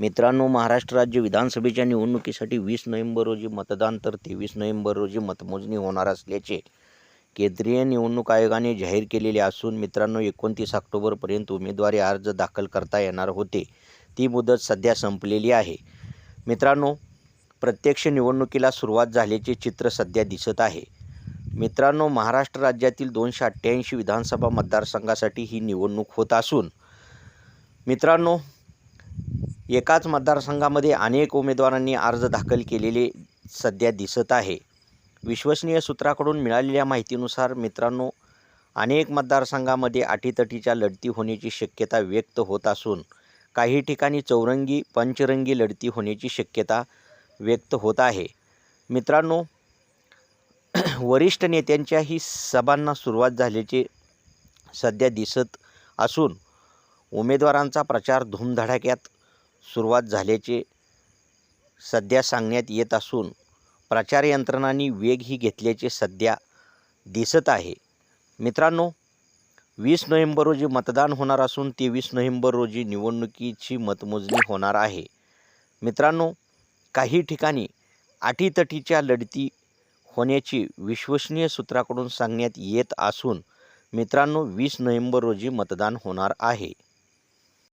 मित्रांनो महाराष्ट्र राज्य विधानसभेच्या निवडणुकीसाठी वीस नोव्हेंबर रोजी मतदान तर तेवीस नोव्हेंबर रोजी मतमोजणी होणार असल्याचे केंद्रीय निवडणूक आयोगाने जाहीर केलेले असून मित्रांनो एकोणतीस ऑक्टोबरपर्यंत उमेदवारी अर्ज दाखल करता येणार होते. ती मुदत सध्या संपलेली आहे. मित्रांनो प्रत्यक्ष निवडणुकीला सुरुवात झाल्याचे चित्र सध्या दिसत आहे. मित्रांनो महाराष्ट्र राज्यातील दोनशे अठ्ठ्याऐंशी विधानसभा मतदारसंघासाठी ही निवडणूक होत असून मित्रांनो एकाच मतदारसंघामध्ये अनेक उमेदवारांनी अर्ज दाखल केलेले सध्या दिसत आहे. विश्वसनीय सूत्राकडून मिळालेल्या माहितीनुसार मित्रांनो अनेक मतदारसंघामध्ये अटीतटीच्या लढती होण्याची शक्यता व्यक्त होत असून काही ठिकाणी चौरंगी पंचरंगी लढती होण्याची शक्यता व्यक्त होत आहे. मित्रांनो वरिष्ठ नेत्यांच्याही सभांना सुरुवात झाल्याचे सध्या दिसत असून उमेदवारांचा प्रचार धूमधडाक्यात सुरुवात झाल्याचे सध्या सांगण्यात येत असून प्रचार यंत्रणांनी वेगही घेतल्याचे सध्या दिसत आहे. मित्रांनो वीस नोव्हेंबर रोजी मतदान होणार असून तेवीस नोव्हेंबर रोजी निवडणुकीची मतमोजणी होणार आहे. मित्रांनो काही ठिकाणी अटीतटीच्या लढती होण्याची विश्वसनीय सूत्राकडून सांगण्यात येत असून मित्रांनो वीस नोव्हेंबर रोजी मतदान होणार आहे.